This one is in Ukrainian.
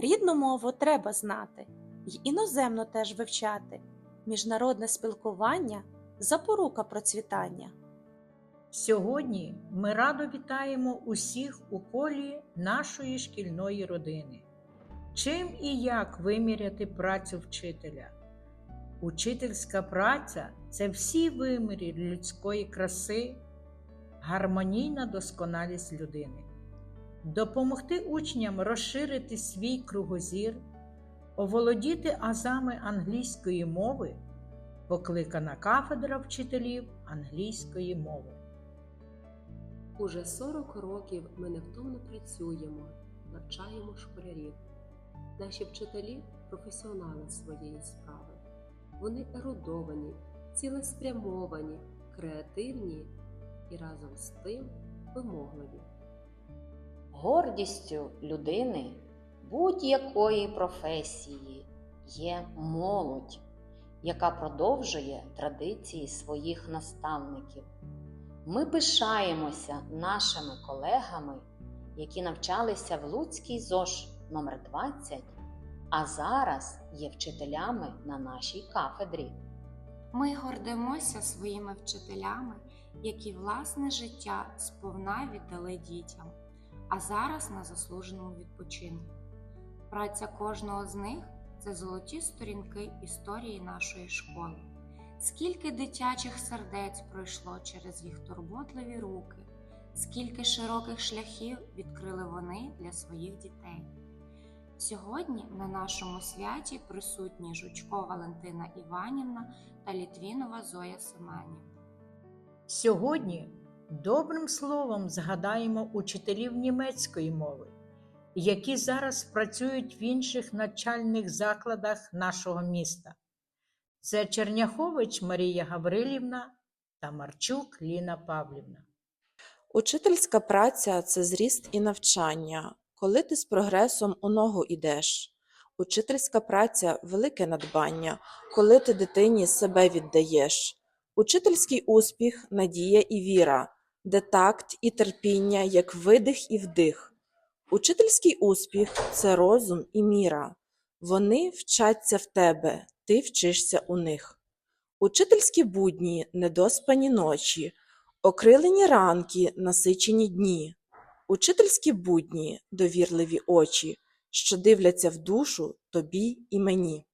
Рідну мову треба знати, й іноземну теж вивчати. Міжнародне спілкування запорука процвітання. Сьогодні ми радо вітаємо усіх у колі нашої шкільної родини. Чим і як виміряти працю вчителя? Учительська праця це всі вимірі людської краси, гармонійна досконалість людини. Допомогти учням розширити свій кругозір, оволодіти азами англійської мови, покликана кафедра вчителів англійської мови. Уже 40 років ми невтомно працюємо, навчаємо школярів. Наші вчителі професіонали своєї справи. Вони ерудовані, цілеспрямовані, креативні і разом з тим вимогливі. Гордістю людини будь-якої професії є молодь, яка продовжує традиції своїх наставників. Ми пишаємося нашими колегами, які навчалися в Луцькій ЗОЖ номер 20 а зараз є вчителями на нашій кафедрі. Ми гордимося своїми вчителями, які власне життя сповна віддали дітям, а зараз на заслуженому відпочинку. Праця кожного з них це золоті сторінки історії нашої школи. Скільки дитячих сердець пройшло через їх турботливі руки, скільки широких шляхів відкрили вони для своїх дітей. Сьогодні на нашому святі присутні Жучко Валентина Іванівна та Літвінова Зоя Семенівна. Сьогодні добрим словом згадаємо учителів німецької мови, які зараз працюють в інших навчальних закладах нашого міста. Це Черняхович Марія Гаврилівна та Марчук Ліна Павлівна. Учительська праця це зріст і навчання, коли ти з прогресом у ногу ідеш. Учительська праця велике надбання, коли ти дитині себе віддаєш. Учительський успіх надія і віра, де такт і терпіння, як видих і вдих. Учительський успіх це розум і міра. Вони вчаться в тебе, ти вчишся у них. Учительські будні, недоспані ночі, окрилені ранки, насичені дні. Учительські будні, довірливі очі, що дивляться в душу тобі і мені.